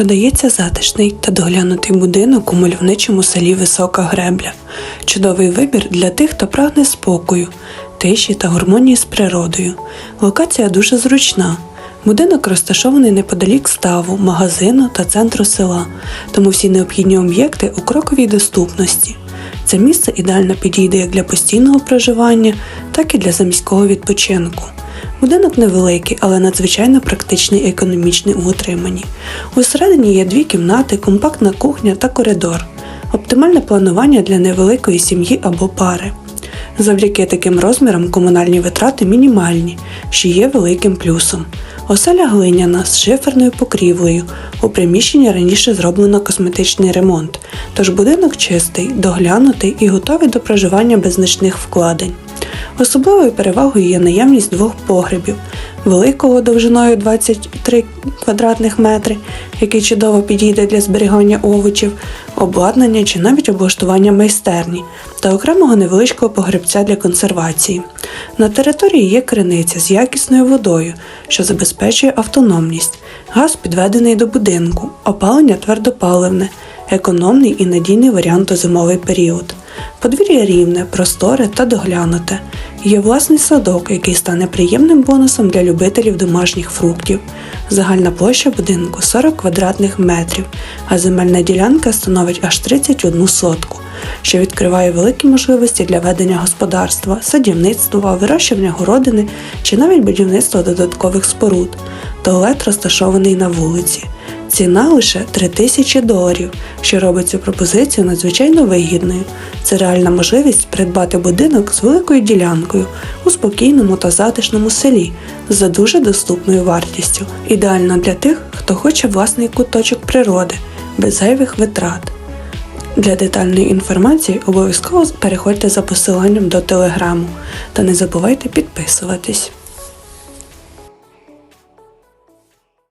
Продається затишний та доглянутий будинок у мальовничому селі Висока Гребля. Чудовий вибір для тих, хто прагне спокою, тиші та гармонії з природою. Локація дуже зручна. Будинок розташований неподалік ставу, магазину та центру села, тому всі необхідні об'єкти у кроковій доступності. Це місце ідеально підійде як для постійного проживання, так і для заміського відпочинку. Будинок невеликий, але надзвичайно практичний і економічний у утриманні. Усередині є дві кімнати, компактна кухня та коридор. Оптимальне планування для невеликої сім'ї або пари. Завдяки таким розмірам комунальні витрати мінімальні, що є великим плюсом. Оселя глиняна з шиферною покрівлею. У приміщенні раніше зроблено косметичний ремонт, тож будинок чистий, доглянутий і готовий до проживання без значних вкладень. Особливою перевагою є наявність двох погребів, великого довжиною 23 квадратних метри, який чудово підійде для зберігання овочів, обладнання чи навіть облаштування майстерні, та окремого невеличкого погребця для консервації. На території є криниця з якісною водою, що забезпечує автономність, газ підведений до будинку, опалення твердопаливне, економний і надійний варіант у зимовий період. Подвір'я рівне, просторе та доглянуте. Є власний садок, який стане приємним бонусом для любителів домашніх фруктів. Загальна площа будинку 40 квадратних метрів, а земельна ділянка становить аж 31 сотку, що відкриває великі можливості для ведення господарства, садівництва, вирощування городини чи навіть будівництва додаткових споруд. Туалет розташований на вулиці. Ціна лише 3 тисячі доларів, що робить цю пропозицію надзвичайно вигідною. Це реальна можливість придбати будинок з великою ділянкою у спокійному та затишному селі за дуже доступною вартістю. Ідеально для тих, хто хоче власний куточок природи без зайвих витрат. Для детальної інформації обов'язково переходьте за посиланням до телеграму та не забувайте підписуватись.